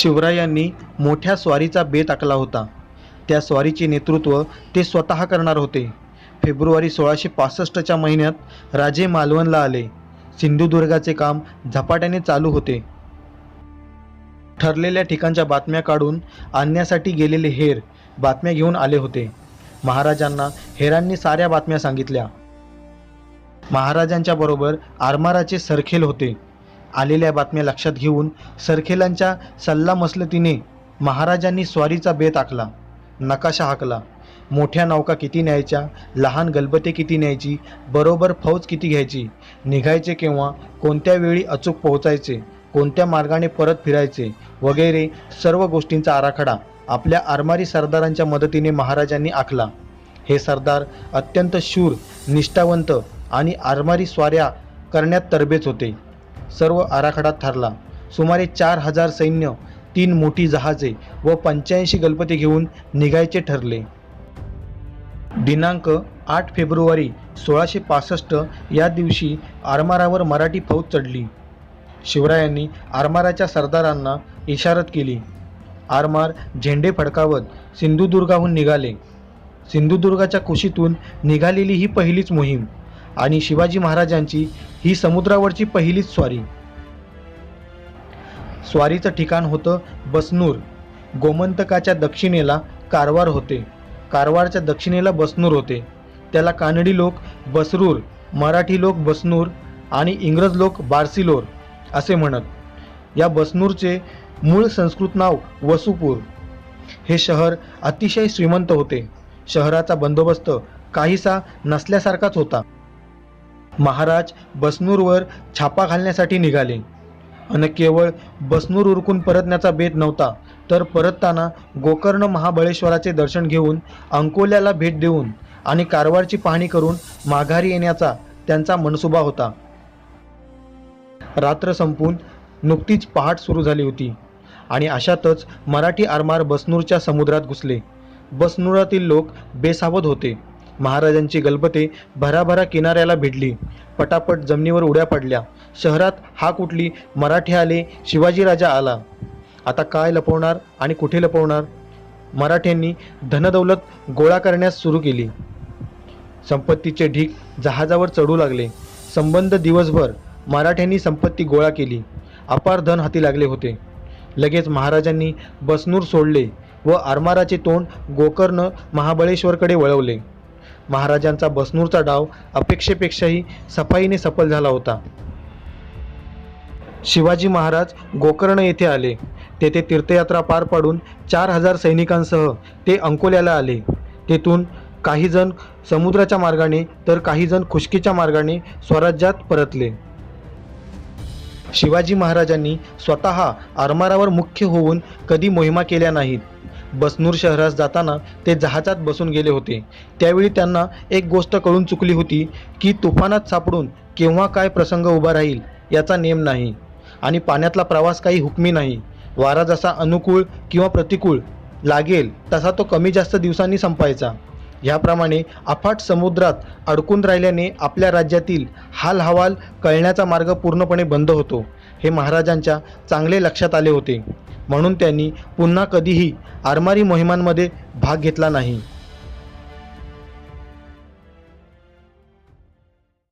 शिवरायांनी मोठ्या स्वारीचा बेत आखला होता. त्या स्वारीचे नेतृत्व ते स्वतः करणार होते. फेब्रुवारी सोळाशे पासष्टच्या महिन्यात राजे मालवणला आले. सिंधुदुर्गाचे काम झपाट्याने चालू होते. ठरलेल्या ठिकाणच्या बातम्या काढून आणण्यासाठी गेलेले हेर बातम्या घेऊन आले होते. महाराजांना हेरांनी साऱ्या बातम्या सांगितल्या. महाराजांच्या बरोबर आरमाराचे सरखेल होते. आलेल्या बातम्या लक्षात घेऊन सरखेलांच्या सल्लामसलतीने महाराजांनी स्वारीचा बेत आखला नकाशा हाकला. मोठ्या नौका किती न्यायच्या लहान गलबते किती न्यायची बरोबर फौज किती घ्यायची निघायचे केव्हा कोणत्या वेळी अचूक पोहोचायचे कोणत्या मार्गाने परत फिरायचे वगैरे सर्व गोष्टींचा आराखडा आपल्या आरमारी सरदारांच्या मदतीने महाराजांनी आखला. हे सरदार अत्यंत शूर निष्ठावंत आणि आरमारी स्वाऱ्या करण्यात तरबेज होते. सर्व आराखडा ठरला. सुमारे चार हजार सैन्य तीन मोठी जहाजे व पंच्याऐंशी गणपती घेऊन निघायचे ठरले. दिनांक आठ फेब्रुवारी सोळाशे पासष्ट या दिवशी आरमारावर मराठी फौज चढली. शिवरायांनी आरमाराच्या सरदारांना इशारत केली. आरमार झेंडे फडकावत सिंधुदुर्गाहून निघाले. सिंधुदुर्गाच्या कुशीतून निघालेली ही पहिलीच मोहीम. आणि शिवाजी महाराजांची ही समुद्रावरची पहिलीच स्वारी. स्वारीचं ठिकाण होतं बसनूर. गोमंतकाच्या दक्षिणेला कारवार होते. कारवारच्या दक्षिणेला बसनूर होते. त्याला कानडी लोक बसरूर मराठी लोक बसनूर आणि इंग्रज लोक बार्सिलोर असे म्हणत. या बसनूरचे मूळ संस्कृत नाव वसुपूर. हे शहर अतिशय श्रीमंत होते. शहराचा बंदोबस्त काहीसा नसल्यासारखाच होता. महाराज बसनूरवर छापा घालण्यासाठी निघाले. आणि केवळ बसनूर उरकून परतण्याचा बेत नव्हता तर परतताना गोकर्ण महाबळेश्वराचे दर्शन घेऊन अंकोल्याला भेट देऊन आणि कारवारची पाहणी करून माघारी येण्याचा त्यांचा मनसुबा होता. रात्र संपून नुकतीच पहाट सुरू झाली होती आणि अशातच मराठी आरमार बसनूरच्या समुद्रात घुसले. बसनुरातील लोक बेसावध होते. महाराजांची गलबते भराभरा किनाऱ्याला भिडली. पटापट जमिनीवर उड्या पडल्या. शहरात हा कुठली मराठे आले शिवाजीराजा आला. आता काय लपवणार आणि कुठे लपवणार? मराठ्यांनी धनदौलत गोळा करण्यास सुरू केली. संपत्तीचे ढीक जहाजावर चढू लागले. संबंध दिवसभर मराठ्यांनी संपत्ती गोळा केली. अपार धन हाती लागले होते. लगेच महाराजांनी बसनूर सोडले व आरमाराचे तोंड गोकर्ण महाबळेश्वरकडे वळवले. महाराजांचा बसनूरचा डाव अपेक्षेपेक्षाही सफाईने सफल झाला होता. शिवाजी महाराज गोकर्ण येथे आले. तेथे तीर्थयात्रा पार पाडून चार हजार सैनिकांसह ते अंकोल्याला आले. तेथून काही जण समुद्राच्या मार्गाने तर काही जण खुशकीच्या मार्गाने स्वराज्यात परतले. शिवाजी महाराजांनी स्वतः आरमारावर मुख्य होऊन कधी मोहिमा केल्या नाहीत. बसनूर शहरास जाताना ते जहाजात बसून गेले होते. त्यावेळी त्यांना एक गोष्ट कळून चुकली होती की तुफानात सापडून केव्हा काय प्रसंग उभा राहील याचा नेम नाही आणि पाण्यातला प्रवास काही हुकमी नाही. वारा जसा अनुकूल किंवा प्रतिकूल लागेल तसा तो कमी जास्त दिवसांनी संपायचा. ह्याप्रमाणे अफाट समुद्रात अडकून राहिल्याने आपल्या राज्यातील हाल हवाल कळण्याचा मार्ग पूर्णपणे बंद होतो हे महाराजांच्या चांगले लक्षात आले होते. म्हणून त्यांनी पुन्हा कधीही आरमारी मोहिमांमध्ये भाग घेतला नाही.